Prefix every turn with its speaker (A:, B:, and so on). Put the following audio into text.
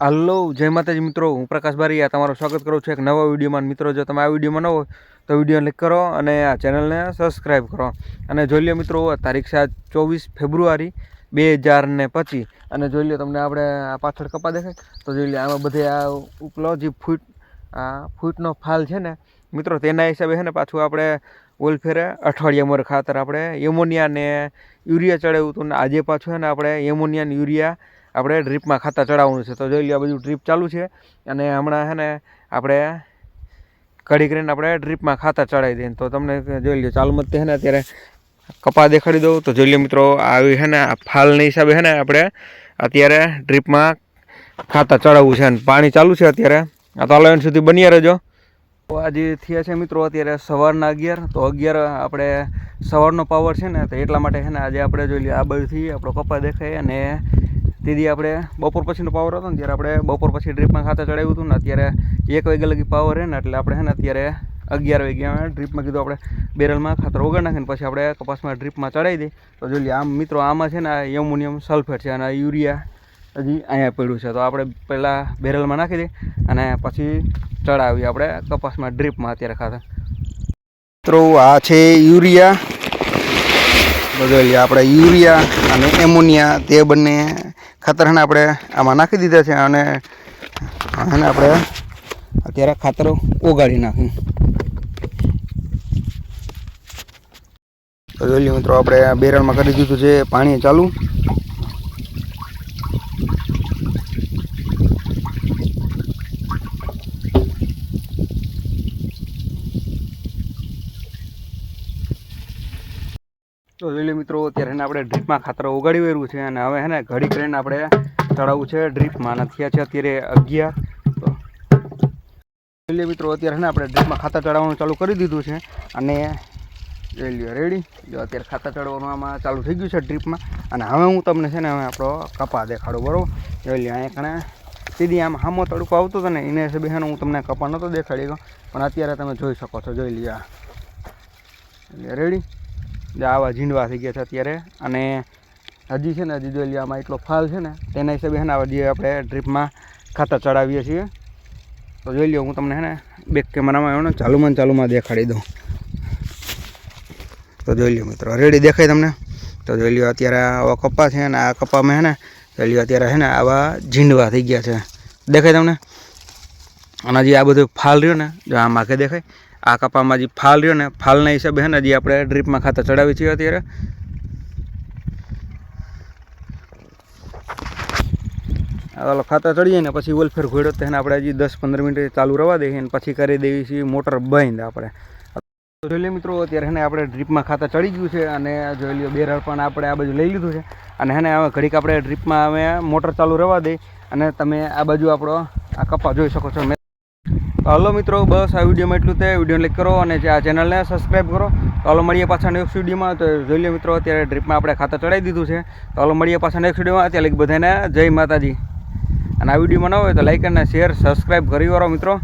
A: હાલો, જય માતાજી મિત્રો. હું પ્રકાશ બારીયા. તમારું સ્વાગત કરું છું એક નવા વિડીયોમાં. મિત્રો, જો તમે આ વિડીયોમાં ન તો વીડિયો ક્લિક કરો અને આ ચેનલને સબસ્ક્રાઈબ કરો. અને જોઈ લો મિત્રો, તારીખ છે ચોવીસ ફેબ્રુઆરી બે હજાર ને પચીસ. અને જોઈ લો તમને આપણે આ પાછળ કપા દેખાય? તો જોઈ લો આમાં બધે આ ઉપલો જે ફૂટ, આ ફૂટનો ફાલ છે ને, મિત્રો, તેના હિસાબે છે ને પાછું આપણે ઓલફેરે અઠવાડિયા મોર ખાતર આપણે એમોનિયા ને યુરિયા ચડાવ્યું હતું. ને આજે પાછું છે ને આપણે એમોનિયા ને યુરિયા આપણે ડ્રીપમાં ખાતા ચડાવવાનું છે. તો જોઈ લો બધું ડ્રીપ ચાલુ છે. અને હમણાં છે ને આપણે કઢી કરીને આપણે ડ્રીપમાં ખાતા ચડાવી દઈએ. તો તમને જોઈ લો ચાલુ મત છે ને અત્યારે કપા દેખાડી દઉં. તો જોઈ લો મિત્રો આવી છે ને ફાલના હિસાબે છે ને આપણે અત્યારે ડ્રીપમાં ખાતા ચડાવવું છે. અને પાણી ચાલુ છે અત્યારે. આ તો હાલો સુધી બન્યા રહેજો. તો આજે થયા છે મિત્રો, અત્યારે સવારના અગિયાર. તો અગિયાર આપણે સવારનો પાવર છે ને, તો એટલા માટે છે ને આજે આપણે જોઈ લઈએ આ બાજુથી આપણો કપા દેખાય. અને તેથી આપણે બપોર પછીનો પાવર હતો ને, ત્યારે આપણે બપોર પછી ડ્રીપમાં ખાતા ચડાવ્યું હતું ને, અત્યારે એક વાગ્યા લગી પાવર છે ને, એટલે આપણે હે ને અત્યારે અગિયાર વાગ્યા ડ્રીપમાં કીધું આપણે બેરલમાં ખાતર ઓગાળ નાખીને પછી આપણે કપાસમાં ડ્રીપમાં ચડાવી દઈએ. તો જોઈએ આમ મિત્રો, આમાં છે ને એમોનિયમ સલ્ફેટ છે અને આ યુરિયા હજી અહીંયા પડ્યું છે. તો આપણે પહેલાં બેરલમાં નાખી દઈએ અને પછી ચડાવીએ આપણે કપાસમાં ડ્રીપમાં અત્યારે ખાતર મિત્રો, આ છે યુરિયા લઈએ આપણે યુરિયા અને એમોનિયા તે બંને ખાતર છે આપણે આમાં નાખી દીધા છે અને એને આપણે અત્યારે ખાતર ઓગાળી નાખ્યું તો જોઈ મિત્રો, આપણે બેરણમાં કરી દીધું છે પાણી ચાલુ. તો જોઈ લો મિત્રો, અત્યારે એને આપણે ડ્રીપમાં ખાતર ઉગાડી વેરું છે અને હવે હે ને ઘડી કરીને આપણે ચડાવવું છે, ડ્રીપમાં અને થયા છે અત્યારે અગિયાર. તો લો મિત્રો, અત્યારે હે ને આપણે ડ્રીપમાં ખાતર ચડાવવાનું ચાલુ કરી દીધું છે અને જોઈ લ્યો રેડી? જો અત્યારે ખાતર ચડવાનું આમાં ચાલુ થઈ ગયું છે ડ્રીપમાં અને હવે હું તમને છે ને હવે આપણો કપા દેખાડું, બરાબર? જોઈ લ્યો અહીંયા કણે સીધી આમ હામો તડકો આવતો હતો ને, એને હિસાબે હું તમને કપા નહોતો દેખાડી ગયો પણ અત્યારે તમે જોઈ શકો છો, જોઈ લ્યો રેડી? આવા ઝીંડવા થઈ ગયા છે અત્યારે. અને હજી છે ને, હજી લ્યો, આમાં એટલો ફાલ છે ને, તેના હિસાબે છે ને જે આપણે ડ્રીપમાં ખાતર ચડાવીએ છીએ. તો જોઈ લો હું તમને છે ને બેક કેમેરામાં આવ્યો ને, ચાલુમાં ચાલુમાં દેખાડી દઉં. તો જોઈ લ્યો મિત્રો રેડી દેખાય તમને? તો જોઈ લ્યો, અત્યારે આવા કપા છે ને, આ કપામાં છે ને, જોઈ લ્યો, અત્યારે છે ને, આવા ઝીંડવા થઈ ગયા છે. દેખાય તમને? અને હજી આ બધું ફાલ રહ્યો ને, જો આમ માખે દેખાય આ કપામાં જે ફાલ રહ્યો ને, ફાલના હિસાબે છે ને, હજી આપણે ડ્રીપમાં ખાતર ચડાવી છીએ અત્યારે. ઓલો ખાતર ચડીએ ને, પછી ઓલફેર ઘોડો તેને આપણે હજી દસ પંદર મિનિટ ચાલુ રવા દઈએ અને પછી કરી દેવી છીએ મોટર બંધ આપણે. જોઈ લે મિત્રો, અત્યારે હેને આપણે ડ્રીપમાં ખાતર ચડી ગયું છે અને જોઈ લ્યો, બેરળ પણ આપણે આ બાજુ લઈ લીધું છે. અને હેને હવે ઘડીક આપણે ડ્રીપમાં અમે મોટર ચાલુ રવા દઈ અને તમે આ બાજુ આપણો આ કપા જોઈ શકો છો. હલો મિત્રો, બસ આ વિડીયોમાં એટલું તે વીડિયો લાઈક કરો અને આ ચેનલને સબસ્ક્રાઈબ કરો. તો હલો મળીએ પાછા નેક્સ્ટ વિડીયોમાં. તો જોઈ લો મિત્રો, અત્યારે ડ્રીપમાં આપણે ખાતર ચડાવી દીધું છે. તો હલો મળીએ પાછા નેક્સ્ટ વિડીયોમાં. અત્યારે બધાને જય માતાજી. અને આ વિડીયોમાં ન હોય તો લાઈક અને શેર સબસ્ક્રાઈબ કરી વાળો મિત્રો.